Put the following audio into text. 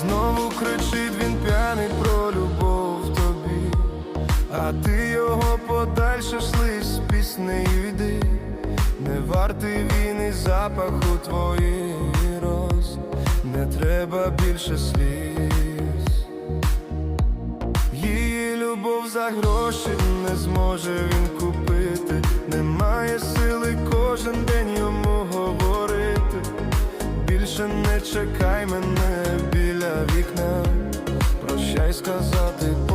Знову кричить він п'яний про любов тобі, а ти його подальше шли з піснею йди, не вартий він і запаху твоєї роз, не треба більше сліз. Її любов за гроші не зможе він купити, немає сили кожен день йому говорити. Більше не чекай мене, сказати.